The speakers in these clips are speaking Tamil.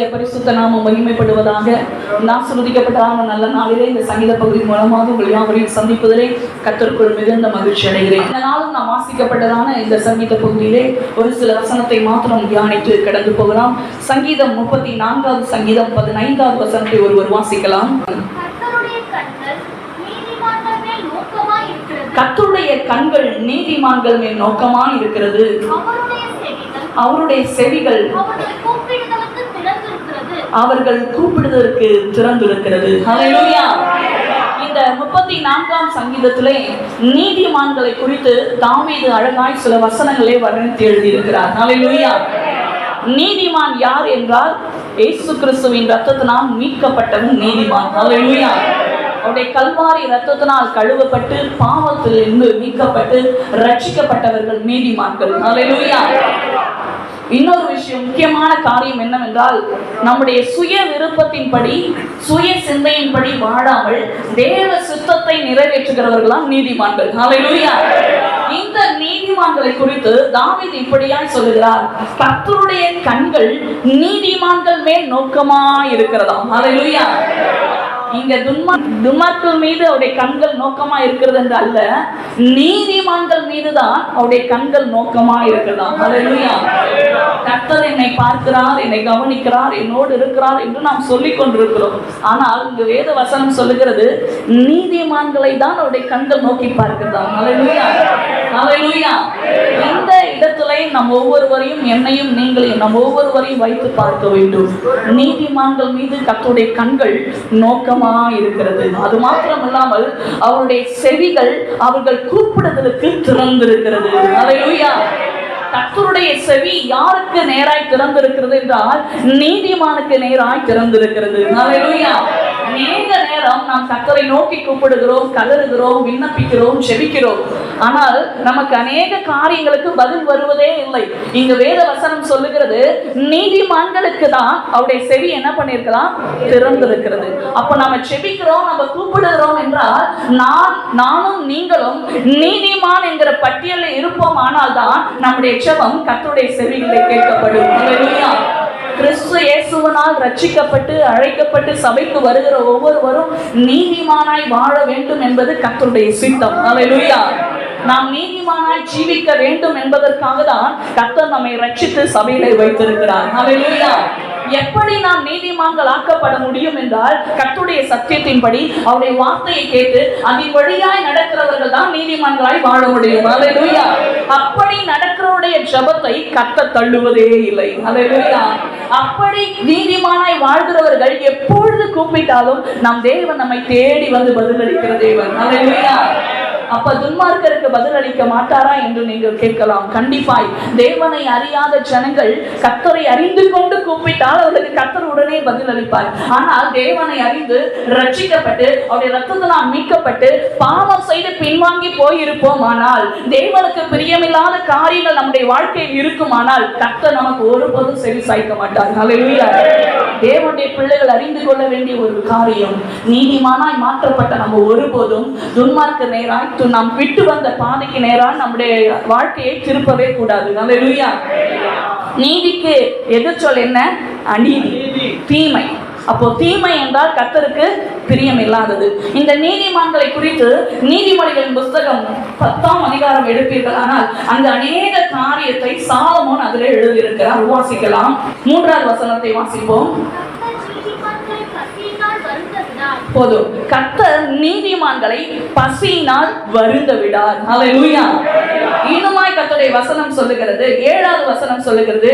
கர்த்தருடைய பரிசுத்த நாமம் மகிமைப்படுவதாக நாசுருதிக்கப்பட்டதான நல்ல நாளிலே இந்த சங்கீத பகுதி மூலமாக உங்கள் யாவரையும் சந்திப்பதிலே கர்த்தருக்குள் மிகுந்த மகிழ்ச்சி அடைகிறேன். இந்த நாளும் நாம் வாசிக்கப்பட்டதான இந்த சங்கீத பகுதியிலே ஒரு சில வசனத்தை மாத்திரம் தியானித்து கடந்து போகலாம். சங்கீதம் முப்பத்தி நான்காவது சங்கீதம் பதினைந்தாவது வசனத்தை ஒருவர் வாசிக்கலாம். கர்த்தருடைய கண்கள் நீதிமான்கள் மேல் நோக்கமா இருக்கிறது. அவருடைய செவிகள் அவர்கள் கூப்பிடுவதற்கு திறந்திருக்கிறது. இந்த முப்பத்தி நான்காம் சங்கீதத்திலே நீதிமான்களை குறித்து தாமீது அழகாய் சில வசனங்களை வர்ணித்து எழுதியிருக்கிறார். ஹalleluya நீதிமான் யார் என்றால் இயேசு கிறிஸ்துவின் ரத்தத்தினால் மீட்கப்பட்டவன் நீதிமான். ஹalleluya அவருடைய கல்வாரி ரத்தத்தினால் கழுவப்பட்டு பாவத்தில் இருந்து மீட்கப்பட்டு ரட்சிக்கப்பட்டவர்கள் நீதிமான்கள். ஹalleluya இன்னொரு விஷயம் முக்கியமான காரியம் என்னவென்றால் நம்முடைய சுய விருப்பத்தின்படி சுய சிந்தையின்படி வாழாமல் தேவ சித்தத்தை நிறைவேற்றுகிறவர்களாம் நீதிமான்கள். இந்த நீதிமான்களை குறித்து தாவீது இப்படியாய் சொல்லுகிறார். கத்தருடைய கண்கள் நீதிமான்கள் மேல் நோக்கமா இருக்கிறதாம் ஹalleluya இங்க துன்மா துன்மார்கள் மீது அவருடைய கண்கள் நோக்கமா இருக்கிறது என்று அல்ல நீதிமான்கள் மீதுதான் அவருடைய கண்கள் நோக்கமா இருக்கிறதாம் ஹalleluya. கர்த்தர் என்னை பார்க்கிறார் என்னை கவனிக்கிறார் என்னோடு இருக்கிறார் என்று நாம் சொல்லிக் கொண்டிருக்கிறோம். ஆனால் இங்கு வேத வசனம் சொல்லுகிறது நீதிமான்களை தான் அவருடைய கண்கள் நோக்கி பார்க்கிறதாம். ஹalleluya. இந்த இடத்துல நம் ஒவ்வொருவரையும் என்னையும் நீங்களையும் நம் ஒவ்வொருவரையும் வைத்து பார்க்க வேண்டும். நீதிமான்கள் மீது கத்துடைய கண்கள் நோக்கமா இருக்கிறது. அது மாத்திரமல்லாமல் அவருடைய செவிகள் அவர்கள் கூப்பிடுதலுக்கு திறந்திருக்கிறது. அலையூயா கத்தருடைய செவி யாருக்கு நேராய் திறந்திருக்கிறது என்றால் நீதிமானுக்கு நேராய் திறந்திருக்கிறது. ஹalleluya நேரம் நாம் கத்தரை நோக்கி கூப்பிடுகிறோம் கதறுகிறோம் விண்ணப்பிக்கிறோம் செபிக்கிறோம். ஆனால் நமக்கு அநேக காரியங்களுக்கு பதில் வருவதே இல்லை. இங்க வேத வசனம் சொல்லுகிறது நீதிமான்களுக்கு தான் அவருடைய செவி என்ன பண்ணிருக்கலாம் திறந்திருக்கிறது. அப்ப நம்ம செபிக்கிறோம் நம்ம கூப்பிடுகிறோம் என்றால் நான் நானும் நீங்களும் நீதிமான் என்கிற பட்டியலில் இருப்போம் ஆனால் தான் நம்முடைய செபம் கத்தருடைய செவிகளை கேட்கப்படும். கிறிஸ்து இயேசுவனால் ரட்சிக்கப்பட்டு அழைக்கப்பட்டு சபைக்கு வருகிற ஒவ்வொருவரும் நீதிமானாய் வாழ வேண்டும் என்பது கத்தருடைய சித்தம். அலையா நாம் நீதிமானாய் ஜீவிக்க வேண்டும் என்பதற்காக தான் கத்தர் நம்மை ரட்சித்து சபையிலே வைத்திருக்கிறார். அலையா எப்படி நாம் நீதிமான்கள் ஆக்கப்பட முடியும் என்றால் கத்துடைய சத்தியத்தின்படி அவருடைய வார்த்தையை கேட்டு அதன் வழியாய் நடக்கிறவர்கள் தான் நீதிமான்களாய் வாழ முடியும். அப்படி நடக்கிறவருடைய ஜபத்தை கத்த தள்ளுவதே இல்லை. அப்படி நீதிமானாய் வாழ்கிறவர்கள் எப்பொழுது கூப்பிட்டாலும் நம் தேவன் நம்மை தேடி வந்து பதிலளிக்கிற தேவன். ஹalleluya அப்ப துன்மார்க்கருக்கு பதில் அளிக்க மாட்டாரா என்று நீங்கள் கேட்கலாம். கண்டிப்பாய். தேவனை அறியாத ஜனங்கள் கத்தரை அறிந்து கொண்டு கூப்பிட்டால் அவர்களுக்கு கத்தர் உடனே பதில் அளிப்பார். ஆனால் தேவனை அறிந்து ரட்சிக்கப்பட்டு அவருடைய ரத்தத்தினால் மீட்கப்பட்டு பாவம் செய்து பின்வாங்கி போயிருப்போம் ஆனால் தேவனுக்கு பிரியமில்லாத காரியங்கள் நம்முடைய வாழ்க்கையில் இருக்குமானால் கத்தர் நமக்கு ஒருபோதும் சரி சாய்க்க மாட்டார். ஹalleluya தேவனுடைய பிள்ளைகள் அறிந்து கொள்ள வேண்டிய ஒரு காரியம். நீதிமானாய் மாற்றப்பட்ட நம்ம ஒருபோதும் துன்மார்க்க நேராய் நாம் விட்டு வந்த பாதைக்கு நேராய் நம்முடைய வாழ்க்கையை திருப்பவே கூடாது. நல்ல நீதிக்கு எதிர்ச்சொல் என்ன? அநீதி. தீமை. அப்போ தீமை என்றால் கத்தருக்கு பிரியம் இல்லாதது இந்த நீதிமான்களை குறித்து நீதிமொழிகளின் புஸ்தகம் பத்தாம் அதிகாரம் எடுப்பீர்கள். ஆனால் அந்த அநேக காரியத்தை சாலமோன் அதில் எழுதியிருக்கிறார். வாசிக்கலாம். மூன்றாவது வசனத்தை வாசிப்போம். போதும். கத்தர் நீதிமான்களை பசியினால் வருந்த விடார் ஹalleluya இன்னுமாய் கத்தருடைய வசனம் சொல்லுகிறது. ஏழாவது வசனம் சொல்லுகிறது.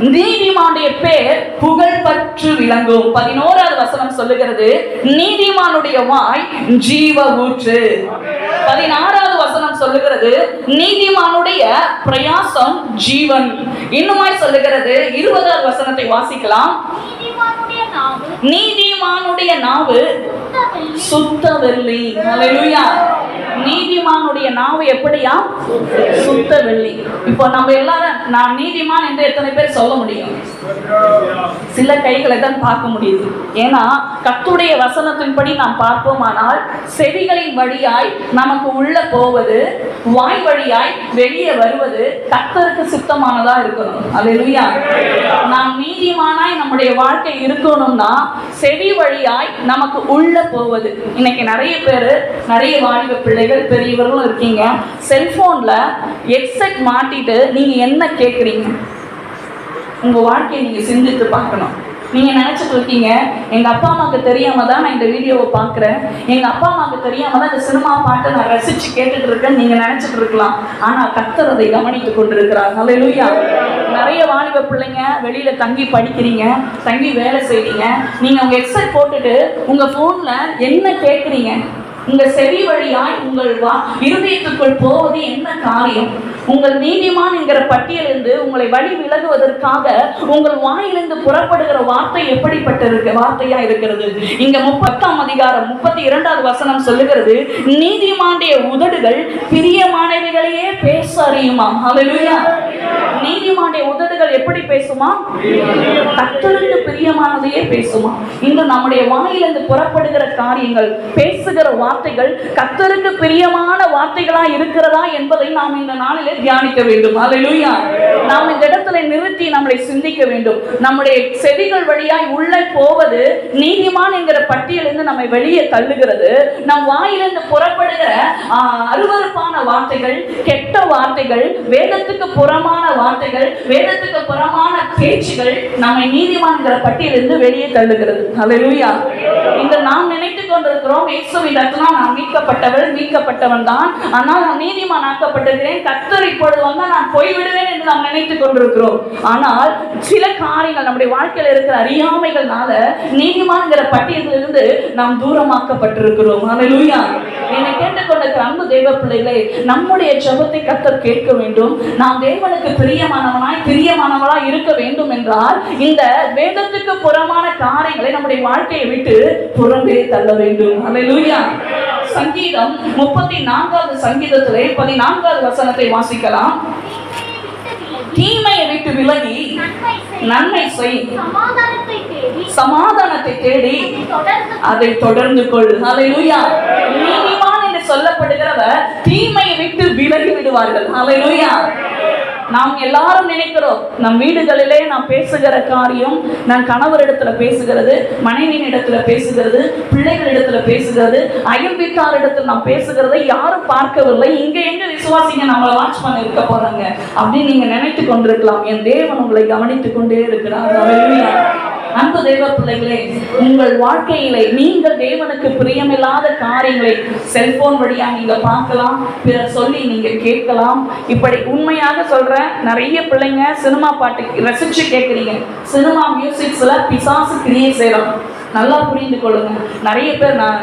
நீதிமானுடைய பேர் புகழ்பெற்று விளங்கும். பதினோராவது வசனம் சொல்லுகிறது நீதிமானுடைய வாய் ஜீவ ஊற்று பதினாறாவது வசனம் சொல்லுகிறது நீதிமானுடைய பிரயாசம் ஜீவன். இன்னுமாய் சொல்லுகிறது இருபதாவது வசனத்தை வாசிக்கலாம். நீதிமானுடைய நாவு. சுத்த வெள்ளி நீதிமானுடைய நாவு எப்படியா? சுத்த வெள்ளி இப்போ நம்ம எல்லாரும் நான் நீதிமான் என்று எத்தனை பேர் சொல்ல முடியும்? சில கைகளை தான் பார்க்க முடியுது. ஏன்னா கத்துடைய வசனத்தின்படி நாம் பார்ப்போமானால் செவிகளின் வழியாய் நமக்கு உள்ள போவது வாய் வழியாய் வெளியே வருவது கத்தருக்கு சுத்தமானதா இருக்கணும். அது இல்லையா நாம் நீதிமானாய் நம்முடைய வாழ்க்கை இருக்கணும்னா செவி வழியாய் நமக்கு உள்ள போவது. இன்னைக்கு நிறைய பேர் நிறைய வாலிப பிள்ளைகள் பெரியவர்களும் இருக்கீங்க. செல்ஃபோனில் ஹெட்செட் மாட்டிட்டு நீங்க என்ன கேட்குறீங்க உங்க வாழ்க்கையை நீங்க சிந்தித்து பார்க்கணும். நீங்க நினைச்சிட்டு இருக்கீங்க எங்க அப்பா அம்மாவுக்கு தெரியாமல் தான் நான் இந்த வீடியோவை பார்க்குறேன். எங்க அப்பா அம்மாவுக்கு தெரியாம தான் இந்த சினிமா பாட்டை நான் ரசிச்சு கேட்டுட்டு இருக்கேன்னு நீங்க நினைச்சிட்டு இருக்கலாம். ஆனா கத்தர் அதை கவனித்து கொண்டிருக்கிறார். ஹalleluya. நிறைய வாலிப பிள்ளைங்க வெளியில தங்கி படிக்கிறீங்க தங்கி வேலை செய்கிறீங்க நீங்க உங்கள் ஹெட்செட் போட்டுட்டு உங்க ஃபோனில் என்ன கேட்குறீங்க உங்க செவி வழியாய் உங்கள் வா இருதயத்துக்குள் போவது என்ன காரியம்? உங்கள் நீதிமான் என்கிற பட்டியலிருந்து உங்களை வழி விலகுவதற்காக உங்கள் வாயிலிருந்து புறப்படுகிற வார்த்தை எப்படிப்பட்டிருக்கு வார்த்தையா இருக்கிறது? இங்க முப்பத்தாம் அதிகாரம் முப்பத்தி இரண்டாவது வசனம் சொல்லுகிறது நீதிமானுடைய உதடுகள் பிரியமானவைகளையே பேச அறியுமாம் ஹalleluya நீதிமானுடைய உதடுகள் எப்படி பேசுமா? கத்தருக்கு பிரியமானதையே பேசுமா? இன்று நம்முடைய வாயிலிருந்து புறப்படுகிற காரியங்கள் பேசுகிற வார்த்தைகள் கத்தருக்கு பிரியமான வார்த்தைகளா இருக்கிறதா என்பதை நாம் இந்த நாளிலே தியானிக்க வேண்டும். அல்லேலூயா நாம் இந்த இடத்துல நிறுத்தி நம்மளை சிந்திக்க வேண்டும். நம்முடைய செவிகள் வழியாய் உள்ளே போவது நீதிமான் என்கிற பட்டியலிருந்து நம்மை வெளியே தள்ளுகிறது. நம் வாயிலிருந்து புறப்படுகிற அருவறுப்பான வார்த்தைகள் கெட்ட வார்த்தைகள் வேதத்துக்கு புறமான வார்த்தைகள் வேதத்துக்கு புறமான பேச்சுகள் நம்மை நீதிமான்கிற பட்டியலிருந்து வெளியே தள்ளுகிறது. அல்லேலூயா இந்த நாம் நினைத்துக் கொண்டிருக்கிறோம். இயேசுவின் ரத்தனால் நான் மீட்கப்பட்டவள் மீட்கப்பட்டவன் தான். ஆனால் நான் நீதிமான் ஆக்கப்பட்டிருக்கிறேன் கத்தர் இப்பொழுது வந்தால் நான் போய்விடுவேன் என்று நாம் நினைத்துக் கொண்டிருக்கிறோம். ஆனால் சில காரியங்கள் நம்முடைய வாழ்க்கையில் இருக்கிற அறியாமைகள்னால நீதிமான்கிற பட்டியலிலிருந்து நாம் தூரமாக்கப்பட்டிருக்கிறோம். அல்லேலூயா என்னை கேட்டுக்கொண்டிருக்கிற அன்பு தெய்வ பிள்ளைகளே நம்முடைய ஜபத்தை கத்தர் கேட்க வேண்டும். நாம் தேவனுக்கு பிரியமானவனாய் பிரியமானவனாய் இருக்க வேண்டும் என்றால் இந்த வேதத்துக்கு புறமான காரியங்களை நம்முடைய வாழ்க்கையை விட்டு புறம்பே தள்ள வேண்டும். அல்லேலூயா சங்கீதம் முப்பத்தி நான்காவது சங்கீதத்திலே பதினான்காவது வசனத்தை வாசிக்கலாம். தீமையை விட்டு விலகி நன்மை செய். சமாதானத்தை தேடி தொடர்ந்து அதை தொடர்ந்து கொள். ஹalleluya நீதிமான் என்று சொல்லப்படுகிறவர் தீமையை விட்டு விலகி விடுவார்கள். ஹalleluya நாம் எல்லாரும் நினைக்கிறோம் நம் வீடுகளிலே நாம் பேசுகிற காரியம் நான் கணவர் இடத்துல பேசுகிறது மனைவியின் இடத்துல பேசுகிறது பிள்ளைகள் இடத்துல பேசுகிறது அயல் இடத்துல நாம் பேசுகிறதை யாரும் பார்க்கவில்லை. இங்க எங்க விசுவாசிங்க நம்மளை வாட்ச் பண்ண இருக்க போறாங்க? அப்படின்னு நீங்க நினைத்து கொண்டிருக்கலாம். என் தேவன் உங்களை கவனித்துக் கொண்டே இருக்கிறார். அன்பு தேவ பிள்ளைகளே உங்கள் வாழ்க்கையிலே நீங்கள் தேவனுக்கு பிரியமில்லாத காரியங்களை செல்போன் வழியா நீங்க பார்க்கலாம் பிறர் சொல்லி நீங்க கேட்கலாம். இப்படி உண்மையாக சொல்றேன் நிறைய பிள்ளைங்க சினிமா பாட்டு ரசிச்சு கேட்குறீங்க சினிமா மியூசிக்ஸ்ல பிசாசு கிரியை செய்யலாம். நல்லா புரிந்து கொள்ளுங்க. நிறைய பேர் நான்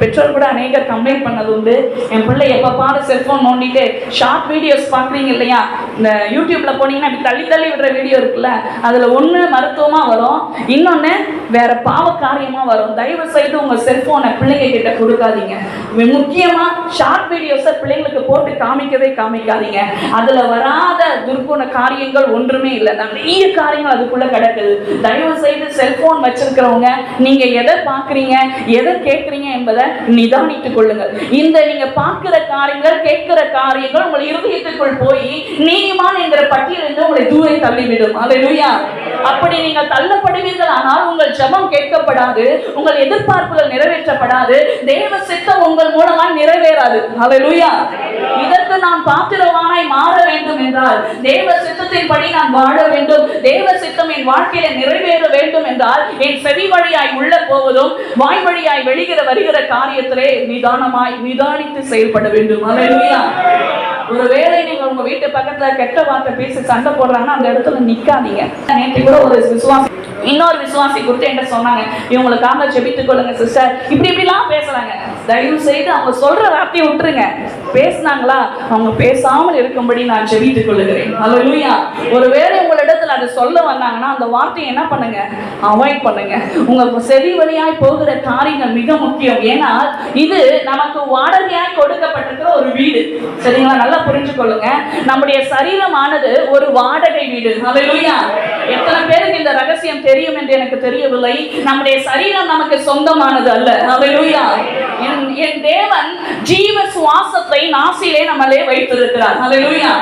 பெற்றோர் கூட அநேகர் கம்ப்ளைண்ட் பண்ணது உண்டு. என் பிள்ளை எப்போ பாரு செல்ஃபோன் நோண்டிட்டு ஷார்ட் வீடியோஸ் பார்க்குறீங்க இல்லையா? இந்த யூடியூப்பில் போனீங்கன்னா இப்படி தள்ளி தள்ளி விடுற வீடியோ இருக்குல்ல? அதில் ஒன்று மருத்துவமாக வரும். இன்னொன்று வேற பாவ காரியமாக வரும். தயவு செய்து உங்கள் செல்ஃபோனை பிள்ளைங்க கிட்ட கொடுக்காதீங்க. முக்கியமாக ஷார்ட் வீடியோஸை பிள்ளைங்களுக்கு போட்டு காமிக்கவே காமிக்காதீங்க. அதில் வராத துர்குண காரியங்கள் ஒன்றுமே இல்லை. நிறைய காரியங்கள் அதுக்குள்ளே கிடக்குது. தயவு செய்து செல்ஃபோன் வச்சிருக்கிறவங்க நீங்க எதை பார்க்குறீங்க எதை கேட்குறீங்க என்பதை நிதானித்துக் கொள்ளுங்கள். இந்த நீங்க பார்க்கிற காரியங்கள் கேட்கிற காரியங்கள் உங்கள் இருதயத்துக்குள் போய் நீதிமான் என்கிற பட்டியலிருந்து உங்களை தூரை தள்ளிவிடும். அல்லேலூயா அப்படி நீங்கள் தள்ளப்படுவீர்கள். ஆனால் உங்கள் ஜபம் கேட்கப்படாது. உங்கள் எதிர்பார்ப்புகள் நிறைவேற்றப்படாது. தேவ சித்தம் உங்கள் மூலமா நிறைவேறாது. அல்லேலூயா இதற்கு நான் பாத்திரவானாய் மாற வேண்டும் என்றால் தேவ சித்தத்தின்படி நான் வாழ வேண்டும் தேவ சித்தம் என் வாழ்க்கையில நிறைவேற வேண்டும் என்றால் என் செவி வழியாய் உள்ள போவதும் வாய் வழியாய் வெளிகிற வருகிற காரியத்திலே நிதானமாய் நிதானித்து செயல்பட வேண்டும். அல்லேலூயா ஒருவேளை நீங்க உங்க வீட்டு பக்கத்துல கெட்ட வார்த்தை பேசி சண்டை போடுறாங்கன்னா அந்த இடத்துல நிக்காதீங்க. நேற்று கூட ஒரு விசுவாசி இன்னொரு விசுவாசி குறித்து என்கிட்ட சொன்னாங்க இவங்களுக்காக ஜெபித்துக் கொள்ளுங்க சிஸ்டர் இப்படி இப்படிலாம் பேசுறாங்க. தயவு செய்து அவங்க சொல்ற வார்த்தையை விட்டுருங்க. பேசுனாங்களா? அவங்க பேசாமல் இருக்கும்படி நான் ஜெபித்துக் கொள்ளுகிறேன். அல்லேலூயா ஒருவேளை உங்களிடத்துல அதை சொல்ல வந்தாங்கன்னா அந்த வார்த்தையை என்ன பண்ணுங்க? அவாய்ட் பண்ணுங்க. உங்க செவி வழியாய் போகிற காரியங்கள் மிக முக்கியம். ஏன்னா இது நமக்கு வாடகையாய் கொடுக்கப்பட்டிருக்கிற ஒரு வீடு. சரிங்களா? நல்ல புரிஞ்சு கொள்ளுங்க நம்முடைய சரீரமானது ஒரு வாடகை வீடு. அல்லேலூயா எத்தனை பேருக்கு இந்த ரகசியம் தெரியும் என்று எனக்கு தெரியவில்லை. நம்முடைய சரீரம் நமக்கு சொந்தமானது அல்ல. அல்லேலூயா என் என் தேவன் ஜீவ சுவாசத்தை நாசிலே நம்மளே வைத்திருக்கிறார். அல்லேலூயா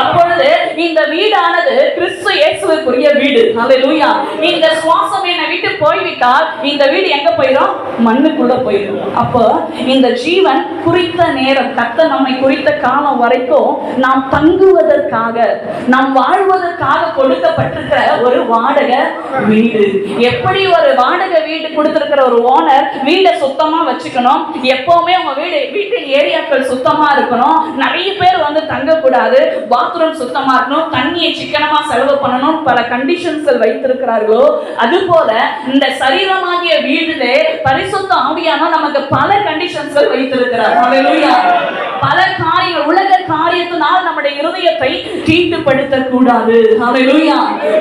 அப்பொழுது இந்த வீடானது கிறிஸ்து இயேசுவுக்குரிய வீடு. அல்லேலூயா இந்த சுவாசம் என்னை விட்டு போய்விட்டால் இந்த வீடு எங்க போயிடும்? மண்ணுக்குள்ள போயிடும். அப்போ இந்த ஜீவன் குறித்த நேரம் கத்த நம்மை குறித்த காலம் வரைக்கும் நாம் தங்குவதற்காக நாம் வாழ்வதற்காக கொடுக்கப்பட்டிருக்கிற ஒரு வாடகை வீடு. எப்படி ஒரு வாடகை வீடு கொடுத்திருக்கிற ஒரு ஓனர் வீடை சுத்தமா வச்சுக்கணும்? எப்பவுமே உங்க வீடு வீட்டு ஏரியாக்கள் சுத்தமா இருக்கணும். நிறைய பேர் வந்து தங்கக்கூடாது. பாத்திரம் சுத்தமா இருக்கணும் தண்ணியை சிக்கனமா செலவு பண்ணணும் பல கண்டிஷன்ஸ் வைத்திருக்கிறார்களோ அது போல இந்த சரீரமாகிய வீடுலே பரிசுத்த ஆவியான நமக்கு பல கண்டிஷன்ஸ்கள் வைத்திருக்கிறார். பல காரிய உலக காரியத்தினால் நம்முடைய இருதயத்தை தீட்டுப்படுத்த கூடாது ஹalleluya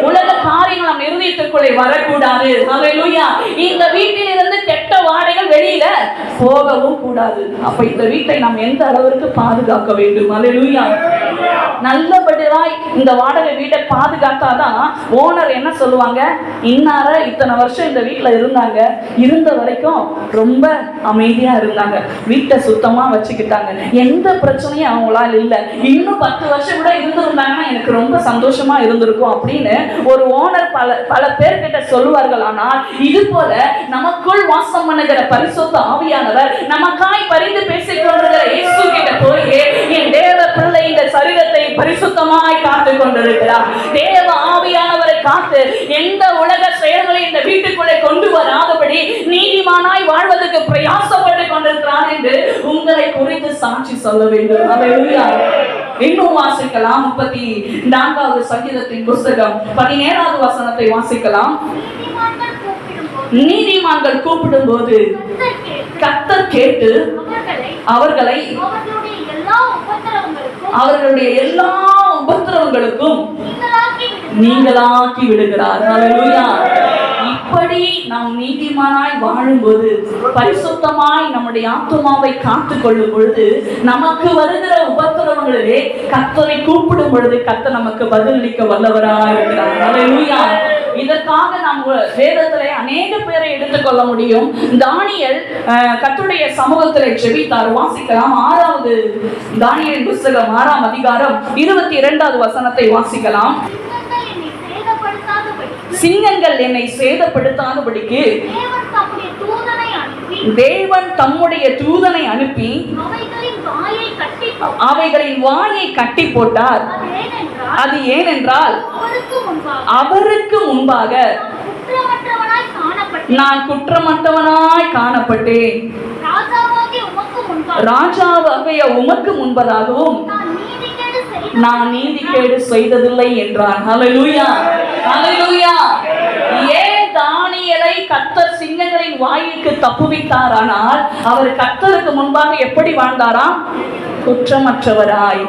உலக காரியங்கள் நம் இருதயத்திற்குள்ளே வரக்கூடாது. ஹalleluya இந்த வீட்டில் இருந்து வாடைகள் வெளியில போகவும் கூடாது. அப்ப இந்த வீட்டை நாம் எந்த அளவிற்கு பாதுகாக்க வேண்டும்? ஹalleluya நல்லபடியாய் இந்த வாடகை வீட்டை பாதுகாத்தாதான் ஓனர் என்ன சொல்லுவாங்க? இன்னார இத்தனை வருஷம் இந்த வீட்டில் இருந்தாங்க. இருந்த வரைக்கும் ரொம்ப அமைதியா இருந்தாங்க. வீட்டை சுத்தமா வச்சுக்கிட்டாங்க. எந்த பிரச்சனையும் அவங்களால இல்லை. இன்னும் பத்து வருஷம் கூட இருந்திருந்தாங்கன்னா எனக்கு ரொம்ப சந்தோஷமா இருந்திருக்கும் அப்படின்னு ஒரு ஓனர் பல பல பேர்கிட்ட சொல்லுவார்கள். ஆனால் இது போல நமக்குள் வாசம் பண்ண பண்ணுகிற பரிசுத்த ஆவியானவர் நமக்காய் பரிந்து பேசிக் கொண்டிருக்கிற இயேசு கிட்ட போய் என் தேவ பிள்ளை இந்த சரீரத்தை பரிசுத்தமாய் காத்து கொண்டிருக்கிறார். தேவ ஆவியானவரை காத்து எந்த உலக செயல்களை இந்த வீட்டுக்குள்ளே கொண்டு வராதபடி நீதிமானாய் வாழ்வதற்கு பிரயாசப்பட்டு கொண்டிருக்கிறார் என்று உங்களை குறித்து சாட்சி சொல்ல வேண்டும். அதை இன்னும் வாசிக்கலாம். முப்பத்தி நான்காவது சங்கீதத்தின் புஸ்தகம். பதினேழாவது வசனத்தை வாசிக்கலாம். நீதிமான்கள் கூப்பிடும்போது கர்த்தர் கத்தர் கேட்டு அவர்களை அவர்களை அவர்களுடைய எல்லா உபத்திரவங்களுக்கும் நீங்களாக்கி விடுகிறார். இப்படி நாம் நீதிமானாய் வாழும்போது பரிசுத்தமாய் நம்முடைய ஆத்துமாவை காத்து கொள்ளும் பொழுது நமக்கு வருகிற உபத்திரவங்களிலே கத்தரை கூப்பிடும் பொழுது கத்த நமக்கு பதிலளிக்க வல்லவராய் இருக்கிறார் இதற்காக நாம் வேதத்துல அநேக பேரை எடுத்துக்கொள்ள முடியும். தானியல் கத்துடைய கர்த்தருடைய செபித்தார் ஜெபித்தார். வாசிக்கலாம். ஆறாவது தானியல் புஸ்தகம் ஆறாம் அதிகாரம் இருபத்தி இரண்டாவது வசனத்தை வாசிக்கலாம். சிங்கங்கள் என்னை சேதப்படுத்தாதபடிக்கு தேவன் தம்முடைய தூதனை அனுப்பி அவைகளின் வாயை கட்டி போட்டார். அது ஏனென்றால் அவருக்கு முன்பாக நான் குற்றமற்றவனாய் காணப்பட்டேன். ராஜாவாகிய உமக்கு முன்பதாகவும் நான் நீதிகேடு செய்த செய்ததில்லை என்றார். ஹலலூயா ஹலலூயா ஏ தானியலை கத்தர் சிங்கங்களின் வாயிற்கு தப்புவித்தாரானால் அவர் கத்தருக்கு முன்பாக எப்படி வாழ்ந்தாராம்? குற்றமற்றவராய்.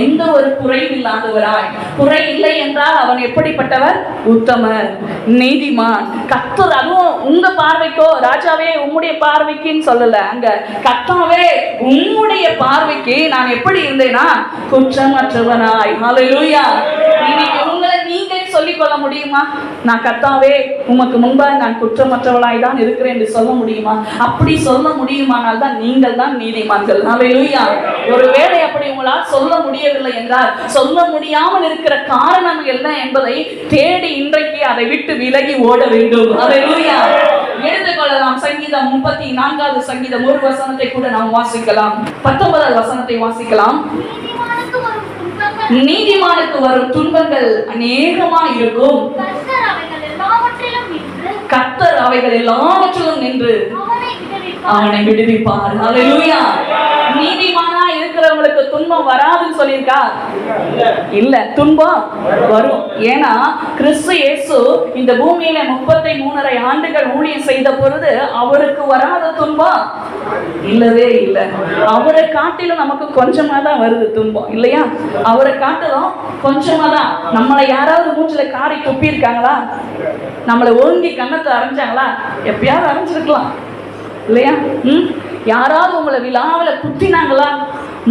எந்த ஒரு குறைவில்லாதவராய் குறை இல்லை என்றால் அவன் எப்படிப்பட்டவர்? உத்தமர் நீதிமான். கத்தர் அதுவும் உங்க பார்வைக்கோ ராஜாவே உம்முடைய பார்வைக்குன்னு சொல்லல. அங்க கத்தாவே உம்முடைய பார்வைக்கு நான் எப்படி இருந்தேனா? குற்றமற்றவனாய். ஹalleluya இன்னைக்கு உங்களை நீங்க சொல்லிக்கொள்ள முடியுமா? நான் கத்தாவே உமக்கு முன்பாக நான் குற்றமற்றவளாய் தான் இருக்கிறேன் என்று சொல்ல முடியுமா? அப்படி சொல்ல முடியுமானால் தான் நீங்கள் தான் நீதிமான்கள். ஒரு ஒருவேளை அப்படி உங்களால் சொல்ல முடியவில்லை என்றால் சொல்ல முடியாமல் இருக்கிற காரணம் என்ன என்பதை தேடி இன்றைக்கு அதை விட்டு விலகி ஓட வேண்டும். ஹalleluya. எடுத்துக்கொள்ளலாம். சங்கீதம் முப்பத்தி நான்காவது சங்கீதம். ஒரு வசனத்தை கூட நாம் வாசிக்கலாம். பத்தொன்பதாவது வசனத்தை வாசிக்கலாம். நீதிமானுக்கு வரும் துன்பங்கள் அநேகமா இருக்கும். கத்தர் அவைகள் எல்லாவற்றிலும் நின்று அவனை விடுவிப்பார். ஹalleluya நீதிமானா உங்களுக்கு துன்பம் வராதுன்னு சொல்லியிருக்கா? இல்ல துன்பம் வரும். ஏன்னா கிறிஸ்து இயேசு இந்த பூமியில முப்பத்தி மூணரை ஆண்டுகள் ஊழியம் செய்த பொழுது அவருக்கு வராத துன்பம் இல்லவே இல்லை. அவரை காட்டிலும் நமக்கு கொஞ்சமா தான் வருது துன்பம் இல்லையா? அவரை காட்டிலும் கொஞ்சமா தான். நம்மளை யாராவது மூச்சுல காரி துப்பி இருக்காங்களா நம்மளை ஓங்கி கன்னத்தை அரைஞ்சாங்களா? எப்பயாவது அரைஞ்சிருக்கலாம் இல்லையா? ம்? யாராவது உங்களை விழாவில் குத்தினாங்களா?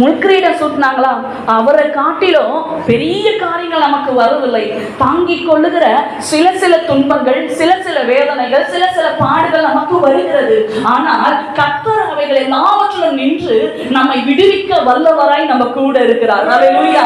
முள்கிரீடம் சூட்டினாங்களா? அவரை காட்டிலும் பெரிய காரியங்கள் நமக்கு வரவில்லை. தாங்கிக் கொள்ளுகிற சில சில துன்பங்கள் சில சில வேதனைகள் சில சில பாடுகள் நமக்கு வருகிறது. ஆனால் கத்தர் அவைகள் எல்லாவற்றிலும் நின்று நம்மை விடுவிக்க வல்லவராய் நம்ம கூட இருக்கிறார். அல்லேலூயா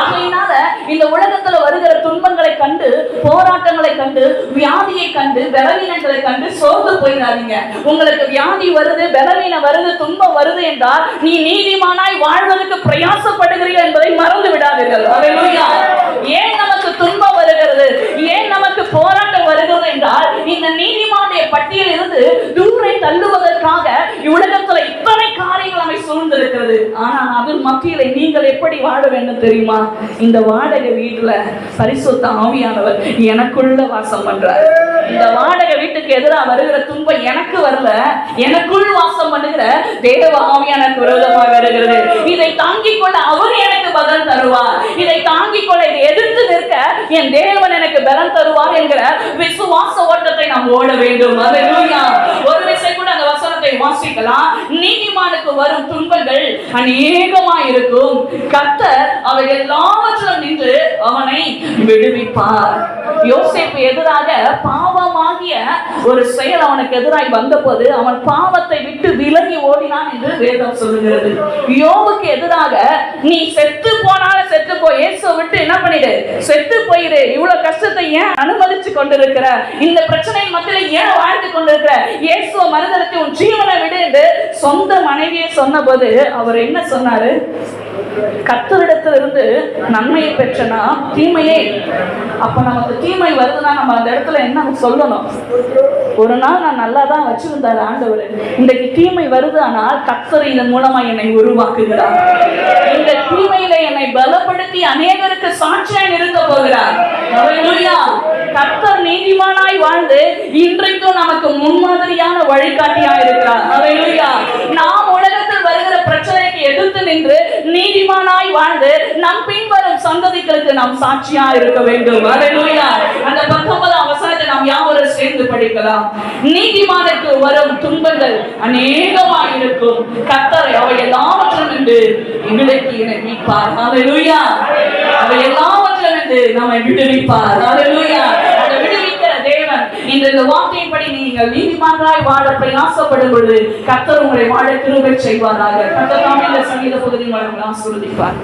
ஆகையினால இந்த உலகத்துல வருகிற துன்பங்களை கண்டு போராட்டங்களை கண்டு வியாதியை கண்டு பலவீனங்களை கண்டு சோர்ந்து போயிடாதீங்க உங்களுக்கு வியாதி வருது பலவீனம் வருது துன்பம் வருது என்றால் நீ நீதிமானாய் வாழ்வதற்கு பிரயாசப்படுகிறீர்கள் என்பதை மறந்து விடாதீர்கள். ஏன் நமக்கு துன்பம் வருகிறது? ஏன் நமக்கு போராட்டம் வருகிறது என்றால் இந்த நீதிமானுடைய பட்டியல் இருந்து தூரை தள்ளுவதற்காக உலகத்துல இத்தனை காரியங்கள் நம்மை சூழ்ந்திருக்கிறது. ஆனா அதில் மத்தியில நீங்கள் எப்படி வாழ வேண்டும் தெரியுமா? இந்த வாடகை வீட்டுல பரிசுத்த ஆவியானவர் எனக்குள்ள வாசம் பண்றார். இந்த வாடகை வீட்டுக்கு எதிராக வருகிற துன்பம் எனக்கு வரல எனக்குள் வாசம் பண்ணுகிற தேவ ஆவியான விரோதமாக வருகிறது. இதை தாங்கிக் கொள்ள அவர் எனக்கு பலன் தருவார். இதை தாங்கிக் கொள்ள இதை எதிர்த்து நிற்க என் தேவன் எனக்கு பலன் தருவார் என்கிற விசுவாச ஓட்டத்தை நாம் ஓட வேண்டும். ஒரு விஷயம் கூட அந்த வசனத்தை வாசிக்கலாம். நீதிமானுக்கு வரும் துன்பங்கள் அநேகமா இருக்கும் கத்த அவர் எல்லாவற்றிலும் நின்று அவனை விடுவிப்பார். யோசிப்பு எதிராக பாவமாகிய ஒரு செயல் அவனுக்கு எதிராய் வந்தபோது அவன் பாவத்தை விட்டு விலகி ஓடினான் என்று வேதம் சொல்லுகிறது. யோபுக்கு எதிராக நீ செத்து போனாலும் செத்து போய் இயேசுவை விட்டு என்ன பண்ணிடு? செத்து போயிரு. இவ்வளவு கஷ்டத்தை ஏன் அனுமதிச்சு கொண்டிருக்கிற? இந்த பிரச்சனை மத்தியில ஏன் வாழ்ந்து கொண்டிருக்கிற? இயேசுவ மறுதலுக்கு உன் ஜீவனை விடு என்று சொந்த மனைவியை சொன்னபோது அவர் என்ன சொன்னாரு? கத்தரிடத்திலிருந்து நன்மையை பெற்றனா? தீமையே. அப்ப நமக்கு தீமை வருதுன்னா நம்ம அந்த இடத்துல என்ன சொல்லணும்? ஒரு நாள் நான் நல்லா தான் வச்சிருந்தாரு ஆண்டவர். இன்றைக்கு தீமை வருது ஆனால் கத்தர் இதன் மூலமா என்னை உருவாக்குகிறார். இந்த தீமையில என்னை பலப்படுத்தி அநேகருக்கு சாட்சியாக நிறுத்த போகிறார். கத்தர் நீதிமானாய் வாழ்ந்து இன்றைக்கும் நமக்கு முன்மாதிரியான வழிகாட்டியா இருக்கிறார் நாம் உலகத்தில் வருகிற பிரச்சனைக்கு எதிர்த்து நின்று நீதிமானாய் வாழ்ந்து நம் பின்வரும் சந்ததிகளுக்கு நாம் சாட்சியா இருக்க வேண்டும். அந்த பத்தொன்பதாம் வசனத்தை நாம் யாவரும் சேர்ந்து படிக்கலாம். நீதிமானுக்கு வரும் துன்பங்கள் அநேகமாய் இருக்கும். கத்தரை அவை எல்லாவற்றும் நின்று விலக்கி என மீட்பார். ஹalleluya. அவை எல்லாவற்றிலும் நின்று நம்மை விடுவிப்பார். ஹalleluya. அந்த விடுவிக்கிற தேவன் இன்று இந்த வார்த்தையின்படி நீங்கள் நீதிமான்களாய் வாழ பிரயாசப்படும் பொழுது கத்தர் உங்களை வாழ கிருபை செய்வாராக. கத்தர் தாமே இந்த சங்கீத பகுதி உங்களை ஆசிர்வதிப்பார்.